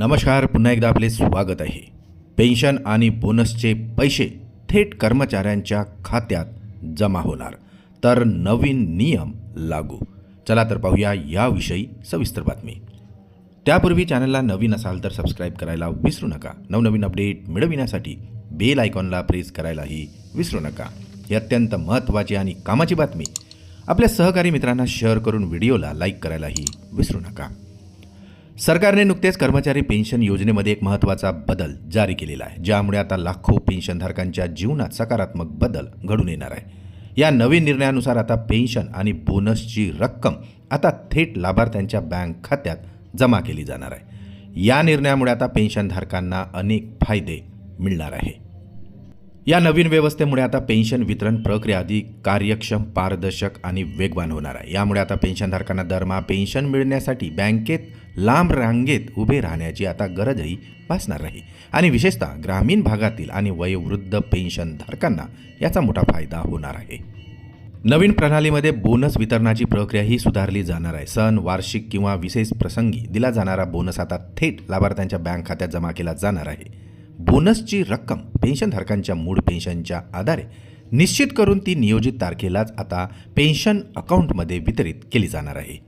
नमस्कार पुन्हा एकदा आपले स्वागत आहे. पेन्शन आणि बोनसचे पैसे थेट कर्मचाऱ्यांच्या खात्यात जमा होणार. तर नवीन नियम लागू. चला तर पाहूया याविषयी सविस्तर बातमी. त्यापूर्वी चॅनलला नवीन असाल तर सबस्क्राईब करायला विसरू नका. नवनवीन अपडेट मिळविण्यासाठी बेल आयकॉनला प्रेस करायलाही विसरू नका. ही अत्यंत महत्त्वाची आणि कामाची बातमी. आपल्या सहकारी मित्रांना शेअर करून व्हिडिओला लाईक करायलाही विसरू नका. सरकारने नुकतेच कर्मचारी पेन्शन योजनेमध्ये एक महत्त्वाचा बदल जारी केलेला आहे ज्यामुळे आता लाखो पेन्शनधारकांच्या जीवनात सकारात्मक बदल घडून येणार आहे. या नवीन निर्णयानुसार आता पेन्शन आणि बोनसची रक्कम आता थेट लाभार्थ्यांच्या बँक खात्यात जमा केली जाणार आहे. या निर्णयामुळे आता पेन्शनधारकांना अनेक फायदे मिळणार आहे. या नवीन व्यवस्थेमुळे आता पेन्शन वितरण प्रक्रिया अधिक कार्यक्षम पारदर्शक आणि वेगवान होणार आहे. यामुळे आता पेन्शनधारकांना दरमहा पेन्शन मिळण्यासाठी बँकेत लांब रांगेत उभे राहण्याची आता गरजही भासणार नाही. आणि विशेषतः ग्रामीण भागातील आणि वयोवृद्ध पेन्शनधारकांना याचा मोठा फायदा होणार आहे. नवीन प्रणालीमध्ये बोनस वितरणाची प्रक्रियाही सुधारली जाणार आहे. सण वार्षिक किंवा विशेष प्रसंगी दिला जाणारा बोनस आता थेट लाभार्थ्यांच्या बँक खात्यात जमा केला जाणार आहे. बोनसची रक्कम पेन्शनधारकांच्या मूळ पेन्शनच्या आधारे निश्चित करून ती नियोजित तारखेलाच आता पेन्शन अकाउंटमध्ये वितरित केली जाणार आहे.